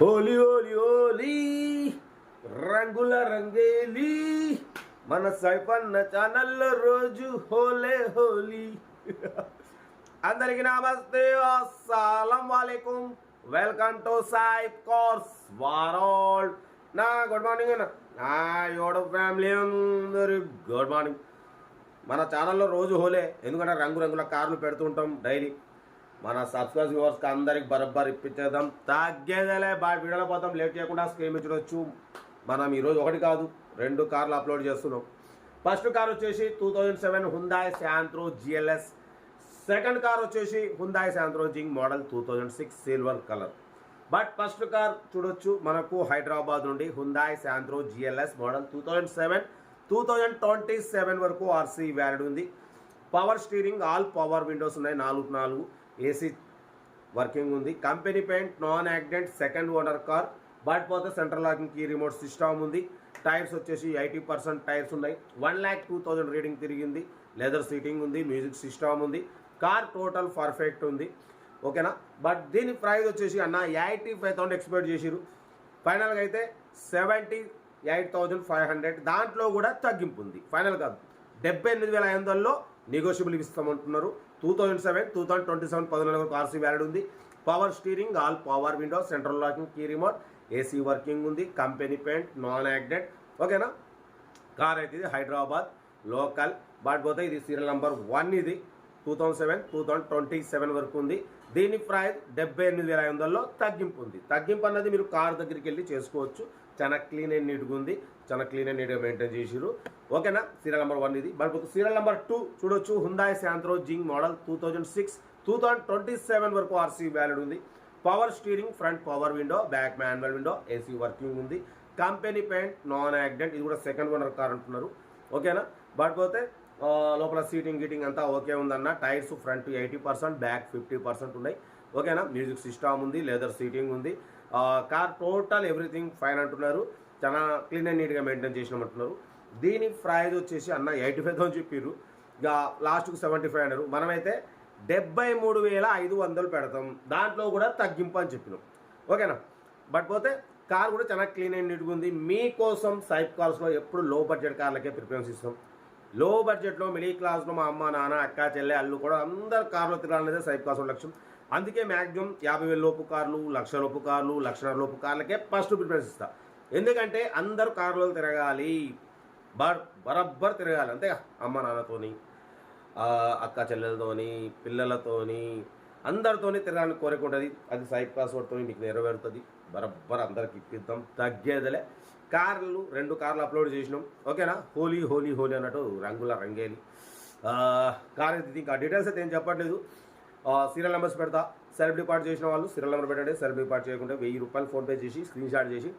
హోలీ హోలీ హోలీ రంగుల రంగేలీ మన సైపన్న ఛానల్లో రోజు హోలే హోలీ. అందరికి నమస్తే అస్సలం వాలేకుం. వెల్కమ్ టు సాయిబ్ కోర్స్ వారాల్ నా గుడ్ మార్నింగ్ అన్న. నా యోడ ఫ్యామిలీ అందరు గుడ్ మార్నింగ్. మన ఛానల్లో రోజు హోలే ఎందుకంటే రంగురంగుల కార్లు పెడుతుంటాం డైలీ. మన సబ్స్క్రైబ్ వ్యూవర్స్కి అందరికి బరబ్బర్ ఇప్పించేద్దాం. తగ్గేదేలే బాగా వీడియోలో పోతాం లేట్ చేయకుండా స్క్రీన్ చూడొచ్చు. మనం ఈరోజు ఒకటి కాదు రెండు కార్లు అప్లోడ్ చేస్తున్నాం. ఫస్ట్ కార్ వచ్చేసి two thousand seven Hyundai Santro GLS second car వచ్చేసి Hyundai Santro Xing model two thousand six silver colour but first car చూడొచ్చు మనకు హైదరాబాద్ నుండి Hyundai Santro GLS model two thousand seven two thousand twenty seven వరకు RC valid ఉంది. Power steering all power windows ఉన్నాయి నాలుగు నాలుగు. AC working ఉంది. Company paint non accident second owner car. But పోతే central locking key remote system ఉంది. Tyres వచ్చేసి eighty percent tyres ఉన్నాయి. One lakh two thousand reading తిరిగింది. లెదర్ సీటింగ్ ఉంది మ్యూజిక్ సిస్టమ్ ఉంది. కార్ టోటల్ పర్ఫెక్ట్ ఉంది. ఓకేనా? బట్ దీని ప్రైస్ వచ్చేసి అన్న ఎయిటీ ఫైవ్ థౌసండ్ ఎక్స్పెక్ట్ చేసిరు ఫైనల్గా అయితే seventy eight thousand five hundred. దాంట్లో కూడా తగ్గింపు ఉంది. ఫైనల్ కాదు. డెబ్బై ఎనిమిది వేల ఐదు వందల్లో negotiable ఇస్తామంటున్నారు. Two thousand seven two thousand twenty seven పదిహేను వరకు ఆర్సీ వ్యాలిడ్ ఉంది. Power steering all power window central locking key remote AC working ఉంది. కంపెనీ పెయింట్ నాన్ యాక్డెంట్ ఓకేనా కార్ అయితే ఇది హైదరాబాద్ లోకల్ బట్ పోతే ఇది సీరియల్ నెంబర్ వన్ ఇది. Two thousand seven two thousand twenty seven వరకు ఉంది. దీని ప్రైస్ డెబ్బై ఎనిమిది వేల ఐదు వందల్లో తగ్గింపు ఉంది. తగ్గింపు అన్నది మీరు కార్ దగ్గరికి వెళ్ళి చేసుకోవచ్చు. చాలా క్లీన్ అండ్ నీట్గా ఉంది. చాలా క్లీన్ అండ్ నీట్గా మెయింటైన్ చేసిరు ఓకేనా? సీరియల్ నెంబర్ వన్ ఇది. బట్ సీరియల్ నెంబర్ టూ చూడొచ్చు. Hyundai Santro Xing model two thousand six two thousand twenty seven వరకు ఆర్సీ వ్యాలిడ్ ఉంది. Power steering front power window back manual window AC working ఉంది. Company paint non accident ఇది కూడా second owner car అంటున్నారు. ఓకేనా? But పోతే లోపల seating గీటింగ్ అంతా ఓకే ఉందన్న. Tyres front eighty percent back fifty percent ఉన్నాయి. ఓకేనా? మ్యూజిక్ సిస్టమ్ ఉంది లెదర్ సీటింగ్ ఉంది. కార్ టోటల్ ఎవ్రీథింగ్ ఫైన్ అంటున్నారు. చాలా క్లీన్ అండ్ నీట్గా మెయింటైన్ చేసినామంటున్నారు. దీని ప్రైజ్ వచ్చేసి అన్న ఎయిటీ ఫైవ్ థౌసండ్ చెప్పారు ఇక లాస్ట్కు సెవెంటీ ఫైవ్ అన్నారు. మనమైతే డెబ్బై మూడు వేల ఐదు వందలు పెడతాం. దాంట్లో కూడా తగ్గింపు అని చెప్పినాం. ఓకేనా? బట్ పోతే కార్ కూడా చాలా క్లీన్ అండ్ నీట్గా ఉంది. మీకోసం సైప్ కార్స్లో ఎప్పుడు లో బడ్జెట్ కార్లకే ప్రిఫరెన్స్ ఇస్తాం. లో బడ్జెట్లో మిడిల్ క్లాస్లో మా అమ్మ నాన్న అక్క చెల్లె అల్లు కూడా అందరు కార్లో తిరగాలనేదే సైప్ కార్స్ లక్ష్యం. అందుకే మ్యాక్సిమం యాభై వేల లోపు కార్లు లక్ష లోపు కార్లు లక్షన్నర లోపు కార్లకే ఫస్ట్ ప్రిఫరెన్స్ ఇస్తా. ఎందుకంటే అందరూ కార్లో తిరగాలి. బర్ బరబ్బర్ తిరగాలి. అంతే అమ్మ నాన్నతోని అక్క చెల్లెలతోని పిల్లలతోని అందరితోని తిరగాలని కోరిక ఉంటుంది. అది సైక్ పాస్వర్డ్తో మీకు నెరవేరుతుంది. బరబ్బర్ అందరికి ఇప్పిద్దాం. తగ్గేదిలే. కార్లు రెండు కార్లు అప్లోడ్ చేసినాం. ఓకేనా? హోలీ హోలీ హోలీ అన్నట్టు రంగుల రంగేలి. కార్ అయితే ఇంకా డీటెయిల్స్ అయితే ఏం చెప్పట్లేదు. సీరియల్ నెంబర్స్ పెడతా. సెల్ఫ్ డిపార్ట్ చేసిన వాళ్ళు సీరియల్ నెంబర్ పెట్టండి. సెల్ఫ్ డిపార్ట్ చేయకుండా వెయ్యి రూపాయలు ఫోన్పే చేసి స్క్రీన్ షాట్ చేసి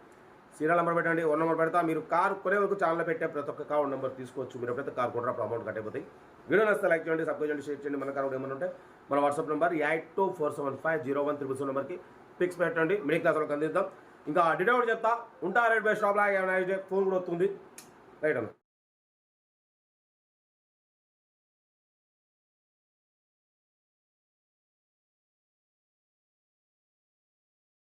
సీరియల్ నెంబర్ పెట్టండి. వన్ నెంబర్ పెడతా. మీరు కార్ కొనే వరకు ఛానల్ పెట్టే ప్రతి ఒక్క కార్ నెంబర్ తీసుకోవచ్చు. మీరు ఎప్పుడైతే కార్ కొనరా అమౌంట్ కట్టయిపోతాయి వీడియో నచ్చితే లైక్ చేయండి సబ్స్క్రైబ్ చేయండి షేర్ చేయండి. మన కార్ ఏమైనా ఉంటే మన WhatsApp number eight two four seven five zero one triple seven నెంబర్కి పిక్స్ పెట్టండి. మిడిల్ క్లాస్ వాళ్ళకి అందిద్దాం. ఇంకా డిటౌట్ చెప్తా. ఉంటా రేట్ బై స్టాప్ లాగా ఏమైనా అయితే ఫోన్ కూడా వస్తుంది. రైట్ అన్న.